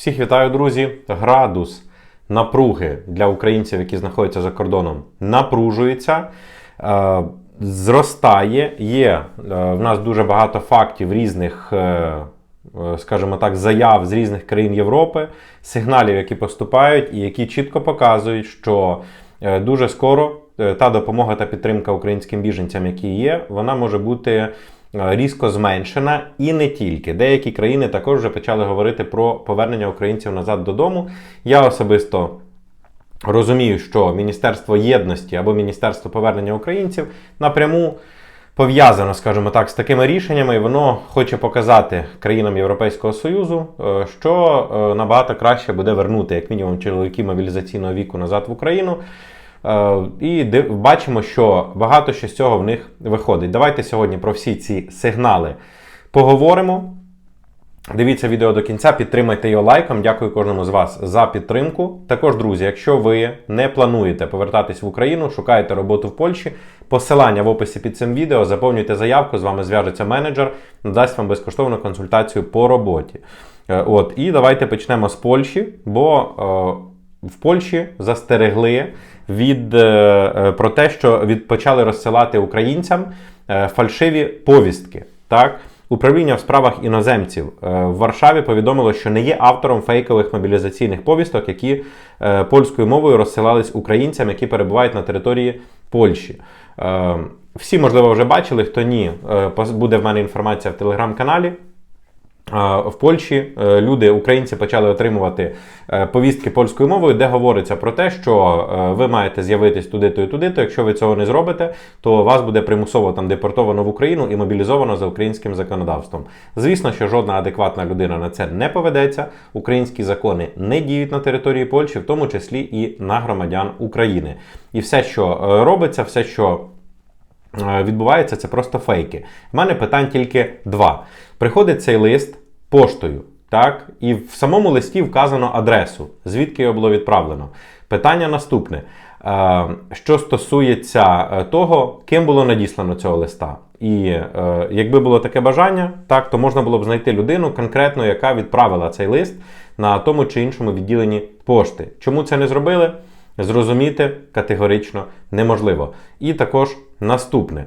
Всіх вітаю, друзі. Градус напруги для українців, які знаходяться за кордоном, напружується, е, зростає. Є е, в нас дуже багато фактів різних, е, е, скажімо так, заяв з різних країн Європи, сигналів, які поступають, і які чітко показують, що е, дуже скоро е, та допомога та підтримка українським біженцям, які є, вона може бути різко зменшена і не тільки. Деякі країни також вже почали говорити про повернення українців назад додому. Я особисто. Розумію, що Міністерство єдності або Міністерство повернення українців напряму пов'язано, скажімо так, з такими рішеннями, і воно хоче показати країнам Європейського Союзу, е, що е, набагато краще буде вернути, як мінімум, чоловіків мобілізаційного віку назад в Україну. Е, І бачимо, що багато що з цього в них виходить. Давайте сьогодні про всі ці сигнали поговоримо. Дивіться відео до кінця, підтримайте його лайком. Дякую кожному з вас за підтримку. Також, друзі, якщо ви не плануєте повертатись в Україну, шукаєте роботу в Польщі, посилання в описі під цим відео, заповнюйте заявку, з вами зв'яжеться менеджер, надасть вам безкоштовну консультацію по роботі. Е, От, і давайте почнемо з Польщі, бо е, в Польщі застерегли від, е, е, про те, що від, почали розсилати українцям е, фальшиві повістки. Так? Управління в справах іноземців в Варшаві повідомило, що не є автором фейкових мобілізаційних повісток, які польською мовою розсилались українцям, які перебувають на території Польщі. Всі, можливо, вже бачили, хто ні, буде в мене інформація в телеграм-каналі. В Польщі е, люди, українці, почали отримувати е, повістки польською мовою, де говориться про те, що е, ви маєте з'явитись туди-то і туди-то. Якщо ви цього не зробите, то вас буде примусово там депортовано в Україну і мобілізовано за українським законодавством. Звісно, що жодна адекватна людина на це не поведеться. Українські закони не діють на території Польщі, в тому числі і на громадян України. І все, що робиться, все, що відбувається, це просто фейки. В мене питань тільки два. Приходить цей лист поштою, так, і в самому листі вказано адресу, звідки його було відправлено. Питання наступне: Е, що стосується е, того, ким було надіслано цього листа. І е, якби було таке бажання, так, то можна було б знайти людину конкретно, яка відправила цей лист на тому чи іншому відділенні пошти. Чому це не зробили? Зрозуміти категорично неможливо. І також наступне.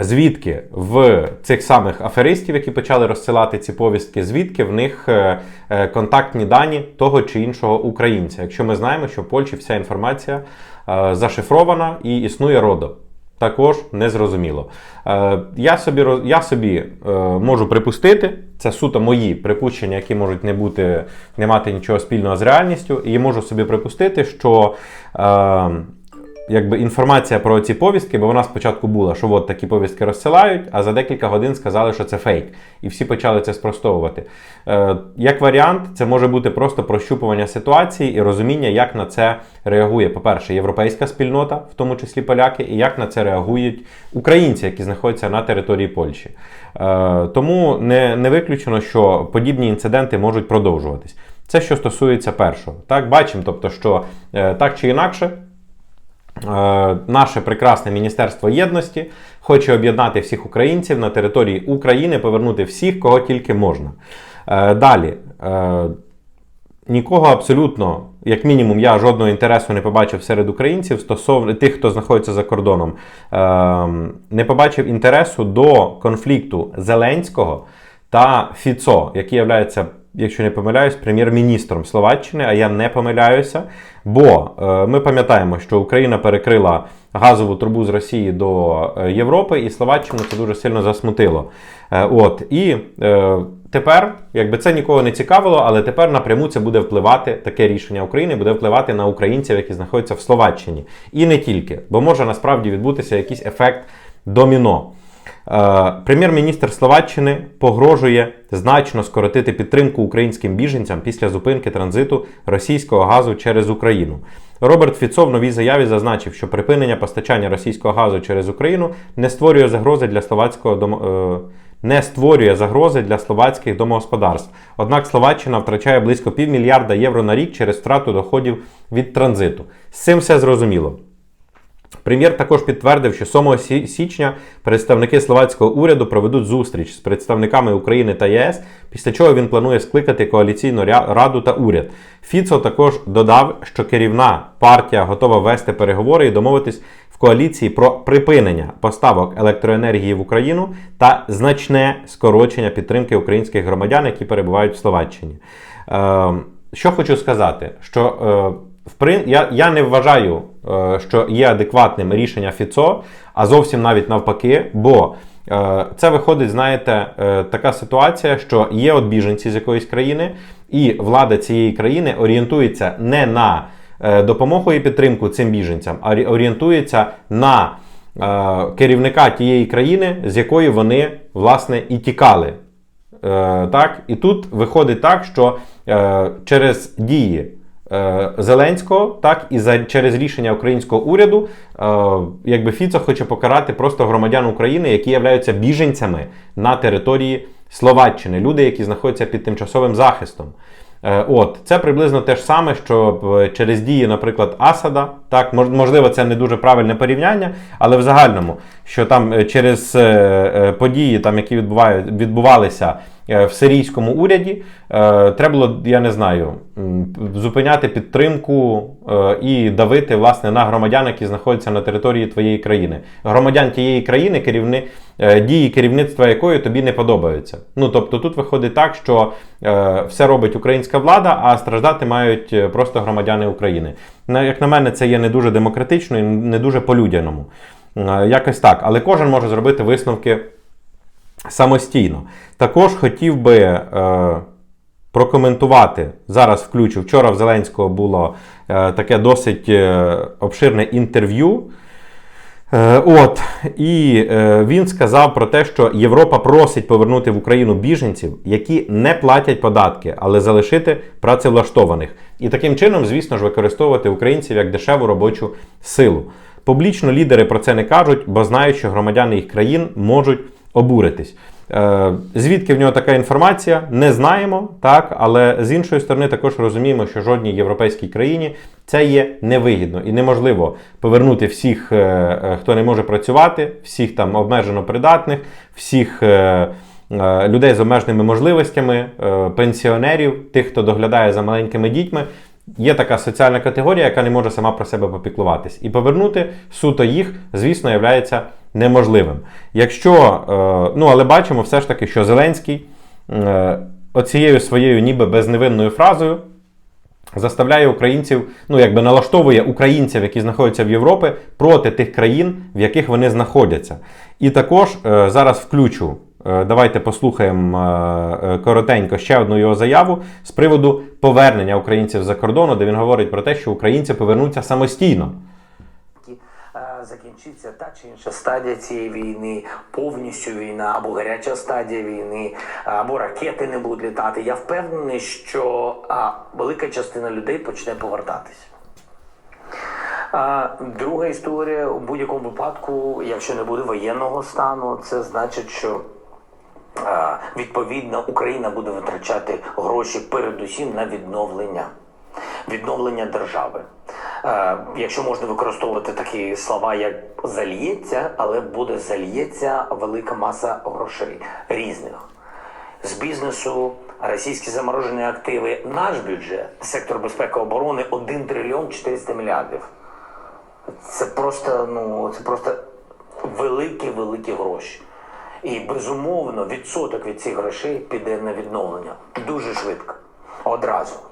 Звідки в цих самих аферистів, які почали розсилати ці повістки, звідки в них е, е, контактні дані того чи іншого українця? Якщо ми знаємо, що в Польщі вся інформація е, зашифрована і існує родо. Також незрозуміло. Я собі, я собі можу припустити, це суто мої припущення, які можуть не бути, не мати нічого спільного з реальністю, і можу собі припустити, що якби інформація про ці повістки, бо вона спочатку була, що от такі повістки розсилають, а за декілька годин сказали, що це фейк. І всі почали це спростовувати. Е, як варіант, це може бути просто прощупування ситуації і розуміння, як на це реагує, по-перше, європейська спільнота, в тому числі поляки, і як на це реагують українці, які знаходяться на території Польщі. Е, тому не, не виключено, що подібні інциденти можуть продовжуватись. Це що стосується першого. Так, бачимо, тобто, що е, так чи інакше. Е, Наше прекрасне Міністерство єдності хоче об'єднати всіх українців на території України, повернути всіх, кого тільки можна. Е, Далі. Е, Нікого абсолютно, як мінімум, я жодного інтересу не побачив серед українців стосовно тих, хто знаходиться за кордоном. Не побачив інтересу до конфлікту Зеленського та Фіцо, який являється, якщо не помиляюсь, прем'єр-міністром Словаччини, а я не помиляюся. Бо е, ми пам'ятаємо, що Україна перекрила газову трубу з Росії до е, Європи, і Словаччину це дуже сильно засмутило. Е, От і тепер, якби це нікого не цікавило, але тепер напряму це буде впливати, таке рішення України буде впливати на українців, які знаходяться в Словаччині. І не тільки, бо може насправді відбутися якийсь ефект доміно. Е, Прем'єр-міністр Словаччини погрожує значно скоротити підтримку українським біженцям після зупинки транзиту російського газу через Україну. Роберт Фіцо в новій заяві зазначив, що припинення постачання російського газу через Україну не створює загрози для словацького домо... е, не створює загрози для словацьких домогосподарств. Однак Словаччина втрачає близько півмільярда євро на рік через втрату доходів від транзиту. З цим все зрозуміло. Прем'єр також підтвердив, що 7 січня представники словацького уряду проведуть зустріч з представниками України та ЄС, після чого він планує скликати коаліційну раду та уряд. Фіцо також додав, що керівна партія готова вести переговори і домовитись в коаліції про припинення поставок електроенергії в Україну та значне скорочення підтримки українських громадян, які перебувають в Словаччині. Е, що хочу сказати, що е, в я, я не вважаю, е, що є адекватним рішення ФІЦО, а зовсім навіть навпаки, бо е, це виходить, знаєте, е, така ситуація, що є от біженці з якоїсь країни, і влада цієї країни орієнтується не на допомогу і підтримку цим біженцям, а орієнтується на керівника тієї країни, з якої вони власне і тікали. Так? І тут виходить так, що через дії Зеленського, так, і за, через рішення українського уряду, е, якби Фіцо хоче покарати просто громадян України, які являються біженцями на території Словаччини, люди, які знаходяться під тимчасовим захистом. Е, От, це приблизно те ж саме, що е, через дії, наприклад, Асада, так, можливо, це не дуже правильне порівняння, але в загальному, що там е, через е, е, події, там, які відбувають, відбувалися е, в сирійському уряді, е, треба було, я не знаю, зупиняти підтримку е, і давити власне на громадян, які знаходяться на території твоєї країни. Громадян тієї країни, керівни, е, дії керівництва якої тобі не подобаються. Ну тобто тут виходить так, що е, все робить українська влада, а страждати мають е, просто громадяни України. Як на мене, це є не дуже демократично і не дуже по-людяному. Е, Якось так. Але кожен може зробити висновки самостійно. Також хотів би е, прокоментувати. Зараз включу. Вчора в Зеленського було е, таке досить е, обширне інтерв'ю. Е, От, і е, він сказав про те, що Європа просить повернути в Україну біженців, які не платять податки, але залишити працевлаштованих. І таким чином, звісно ж, використовувати українців як дешеву робочу силу. Публічно лідери про це не кажуть, бо знають, що громадяни їх країн можуть обуритись. Е, Звідки в нього така інформація, не знаємо, так, але з іншої сторони також розуміємо, що жодній європейській країні це є невигідно і неможливо повернути всіх, е, е, хто не може працювати, всіх там обмежено придатних, всіх людей з обмеженими можливостями, пенсіонерів, тих, хто доглядає за маленькими дітьми. Є така соціальна категорія, яка не може сама про себе попіклуватись. І повернути суто їх, звісно, є неможливим. Якщо, е, ну але бачимо все ж таки, що Зеленський е, оцією своєю ніби безневинною фразою заставляє українців, ну якби налаштовує українців, які знаходяться в Європі, проти тих країн, в яких вони знаходяться. І також е, зараз включу. Давайте послухаємо коротенько ще одну його заяву з приводу повернення українців за кордону, де він говорить про те, що українці повернуться самостійно. Закінчиться та чи інша стадія цієї війни, повністю війна або гаряча стадія війни, або ракети не будуть літати. Я впевнений, що велика частина людей почне повертатись. А, друга історія у будь-якому випадку, якщо не буде воєнного стану, це значить, що а, відповідно Україна буде витрачати гроші передусім на відновлення. Відновлення держави. Е, якщо можна використовувати такі слова, як зальється, але буде зальється велика маса грошей різних. З бізнесу, російські заморожені активи, наш бюджет, сектор безпеки оборони 1 трильйон 400 мільярдів. Це просто, ну, це просто великі, великі гроші. І безумовно відсоток від цих грошей піде на відновлення дуже швидко, одразу.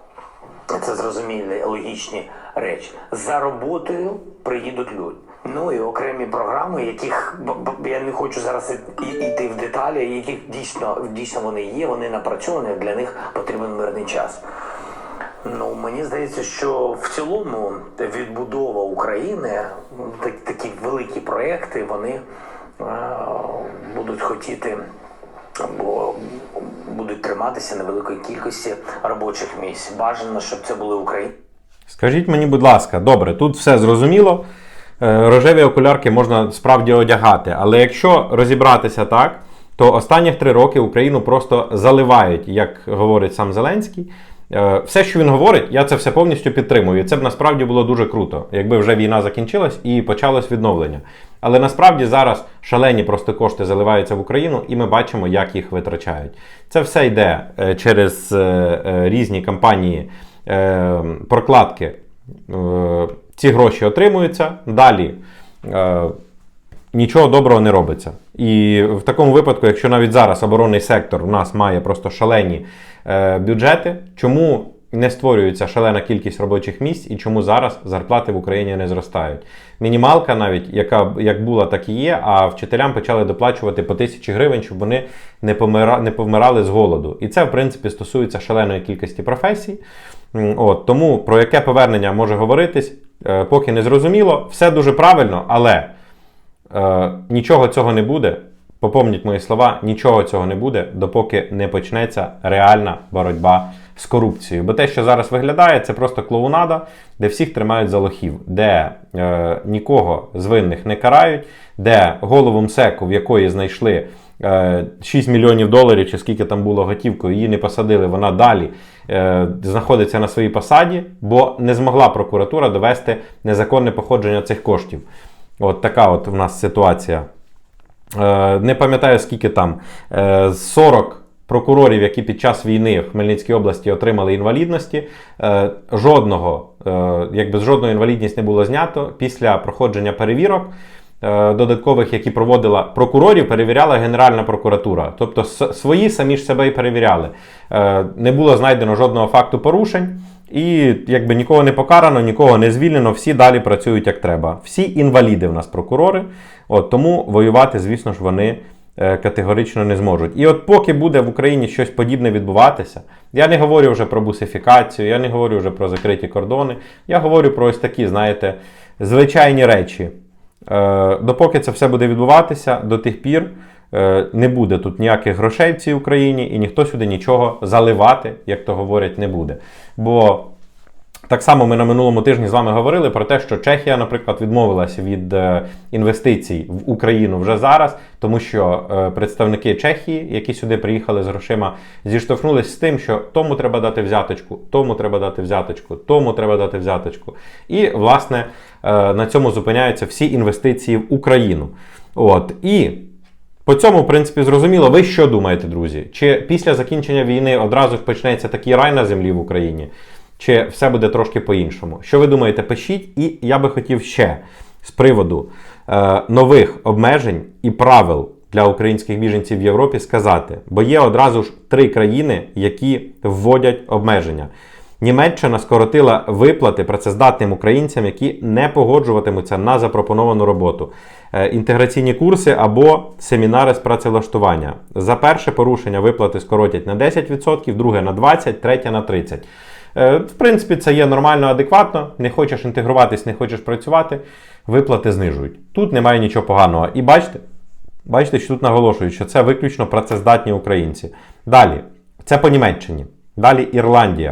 Це зрозумілі логічні речі. За роботою приїдуть люди. Ну і окремі програми, яких я не хочу зараз йти в деталі, яких дійсно дійсно вони є, вони напрацьовані, для них потрібен мирний час. Ну мені здається, що в цілому відбудова України, так- такі великі проекти, вони будуть хотіти або будуть триматися невеликої кількості робочих місць. Бажано, щоб це були українці. Скажіть мені, будь ласка, добре, тут все зрозуміло. Е, Рожеві окулярки можна справді одягати, але якщо розібратися так, то останніх три роки Україну просто заливають, як говорить сам Зеленський, Все, що він говорить, я це все повністю підтримую. Це б насправді було дуже круто, якби вже війна закінчилась і почалось відновлення. Але насправді зараз шалені просто кошти заливаються в Україну, і ми бачимо, як їх витрачають. Це все йде е, через е, е, різні кампанії е, прокладки. Е, Ці гроші отримуються далі. е, нічого доброго не робиться. І в такому випадку, якщо навіть зараз оборонний сектор у нас має просто шалені е, бюджети, чому не створюється шалена кількість робочих місць і чому зараз зарплати в Україні не зростають? Мінімалка, навіть яка як була, так і є, а вчителям почали доплачувати по тисячі гривень, щоб вони не, помира, не повмирали з голоду. І це, в принципі, стосується шаленої кількості професій. От, тому про яке повернення може говоритись, е, поки не зрозуміло. Все дуже правильно, але. Е, нічого цього не буде. Попомніть мої слова, нічого цього не буде, допоки не почнеться реальна боротьба з корупцією. Бо те, що зараз виглядає, це просто клоунада, де всіх тримають за лохів, де е, нікого з винних не карають, де голову МСЕКу, в якої знайшли е, 6 мільйонів доларів, чи скільки там було готівкою, її не посадили, вона далі е, знаходиться на своїй посаді, бо не змогла прокуратура довести незаконне походження цих коштів. От така от в нас ситуація. Е, не пам'ятаю, скільки там. Е, 40 прокурорів, які під час війни в Хмельницькій області отримали інвалідності. Е, жодного, е, якби жодної інвалідність не було знято після проходження перевірок. Е, Додаткових, які проводила прокурорів, перевіряла Генеральна прокуратура. Тобто свої самі ж себе і перевіряли. Е, Не було знайдено жодного факту порушень. І якби нікого не покарано, нікого не звільнено, всі далі працюють як треба. Всі інваліди в нас прокурори, от тому воювати, звісно ж, вони е, категорично не зможуть. І от поки буде в Україні щось подібне відбуватися, я не говорю вже про бусифікацію, я не говорю вже про закриті кордони, я говорю про ось такі, знаєте, звичайні речі. Е, Допоки це все буде відбуватися, до тих пір е, не буде тут ніяких грошей в цій Україні, і ніхто сюди нічого заливати, як то говорять, не буде. Бо так само ми на минулому тижні з вами говорили про те, що Чехія, наприклад, відмовилася від е, інвестицій в Україну вже зараз, тому що е, представники Чехії, які сюди приїхали з грошима, зіштовхнулися з тим, що тому треба дати взяточку, тому треба дати взяточку, тому треба дати взяточку. І, власне, е, на цьому зупиняються всі інвестиції в Україну. От і. По цьому, в принципі, зрозуміло, ви що думаєте, друзі? Чи після закінчення війни одразу почнеться такий рай на землі в Україні? Чи все буде трошки по-іншому? Що ви думаєте, пишіть, і я би хотів ще з приводу е, нових обмежень і правил для українських біженців в Європі сказати, бо є одразу ж три країни, які вводять обмеження. Німеччина скоротила виплати працездатним українцям, які не погоджуватимуться на запропоновану роботу, Е, інтеграційні курси або семінари з працевлаштування. За перше порушення виплати скоротять на 10%, друге на 20%, третє на 30%. Е, В принципі, це є нормально, адекватно. Не хочеш інтегруватись, не хочеш працювати, виплати знижують. Тут немає нічого поганого. І бачите, бачите, що тут наголошують, що це виключно працездатні українці. Далі, це по Німеччині. Далі Ірландія.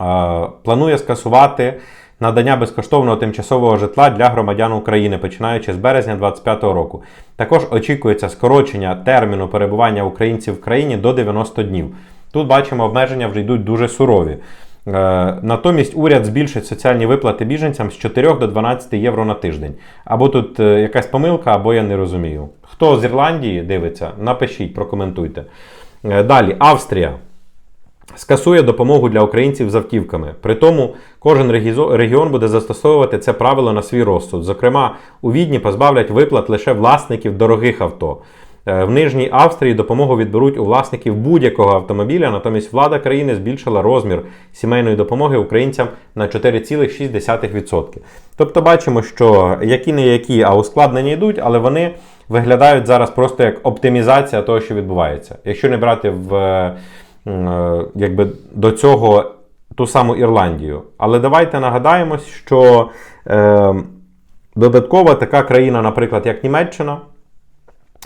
Е, Планує скасувати надання безкоштовного тимчасового житла для громадян України, починаючи з березня 2025 року. Також очікується скорочення терміну перебування українців в країні до 90 днів. Тут бачимо, обмеження вже йдуть дуже сурові. Е, Натомість уряд збільшить соціальні виплати біженцям з 4 до 12 євро на тиждень. Або тут е, якась помилка, або я не розумію. Хто з Ірландії дивиться, напишіть, прокоментуйте. Е, Далі, Австрія скасує допомогу для українців з автівками. При тому кожен регіон буде застосовувати це правило на свій розсуд. Зокрема, у Відні позбавлять виплат лише власників дорогих авто. Е, В Нижній Австрії допомогу відберуть у власників будь-якого автомобіля, натомість влада країни збільшила розмір сімейної допомоги українцям на 4,6%. Тобто бачимо, що які не які, а ускладнення йдуть, але вони виглядають зараз просто як оптимізація того, що відбувається. Якщо не брати в е, е, якби до цього ту саму Ірландію. Але давайте нагадаємось, що е, додаткова така країна, наприклад, як Німеччина.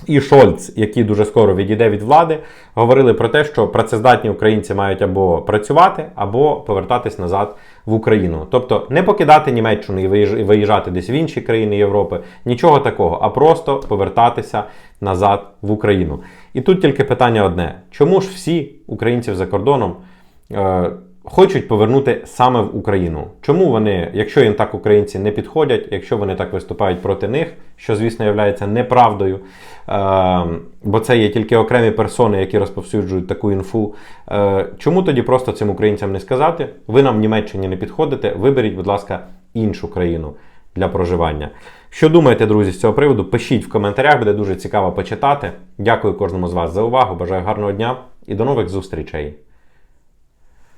І Шольц, який дуже скоро відійде від влади, говорили про те, що працездатні українці мають або працювати, або повертатись назад в Україну. Тобто не покидати Німеччину і виїжджати десь в інші країни Європи, нічого такого, а просто повертатися назад в Україну. І тут тільки питання одне: чому ж всі українці за кордоном е, хочуть повернути саме в Україну. Чому вони, якщо їм так українці не підходять, якщо вони так виступають проти них, що звісно є неправдою, е, бо це є тільки окремі персони, які розповсюджують таку інфу. Е, чому тоді просто цим українцям не сказати? Ви нам в Німеччині не підходите, виберіть, будь ласка, іншу країну для проживання. Що думаєте, друзі, з цього приводу? Пишіть в коментарях, буде дуже цікаво почитати. Дякую кожному з вас за увагу. Бажаю гарного дня і до нових зустрічей.